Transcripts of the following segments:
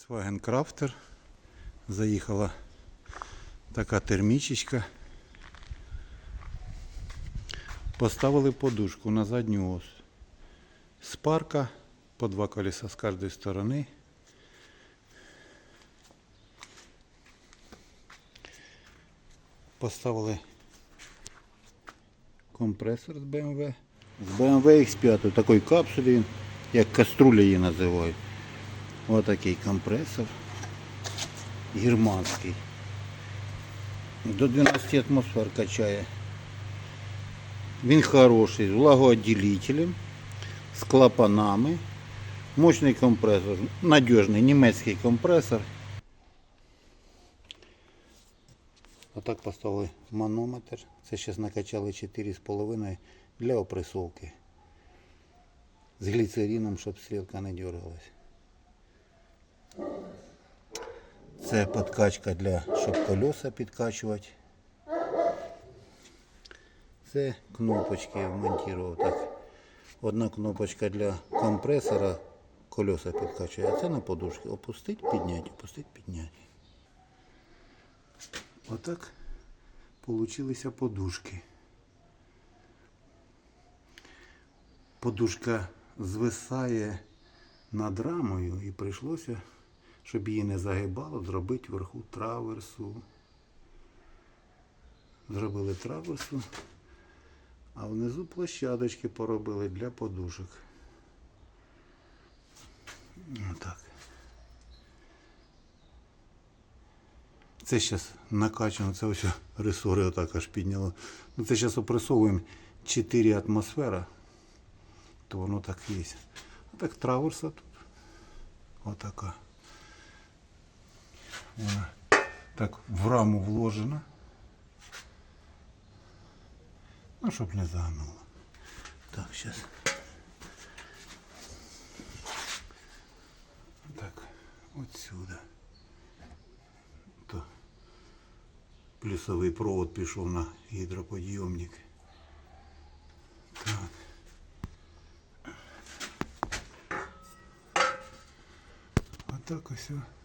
Volkswagen Crafter. Заїхала така термічечка. Поставили подушку на задню ось. Спарка по два колеса з кожної сторони. Поставили компресор з BMW. З BMW X5 такої капсулі, як каструля її називають. Ось такий компресор. Германський. До 12 атмосфер качає. Він хороший, з влагоотделителем, з клапанами. Мощний компресор, надіжний німецький компресор. Отак поставили манометр. Це зараз накачали 4,5 для опресовки. З гліцерином, щоб стрілка не дергалась. Це підкачка для, щоб колеса підкачувати. Це кнопочки я вмонтував так. Одна кнопочка для компресора, колеса підкачує, а це на подушки. Опустить, підняти, опустить, підняти. Отак получилися подушки. Подушка звисає над рамою і прийшлося, щоб її не загибало, зробити вверху траверсу. Зробили траверсу, а внизу площадочки поробили для подушок. Отак. Це зараз накачано, це ось ресори отак аж підняло. Ну це зараз опресовуємо 4 атмосфера, то воно так є. Так траверса тут. Отака. Так в раму вложена. Ну, щоб не загнуло. Так, зараз. Так, отсюда. То плюсовий провод пішов на гідроподйомник. Так. Ось о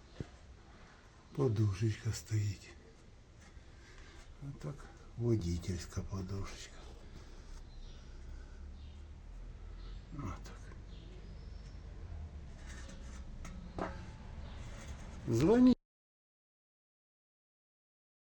подушечка стоїть. А так водительська подушечка. Отак. Дзвоніть.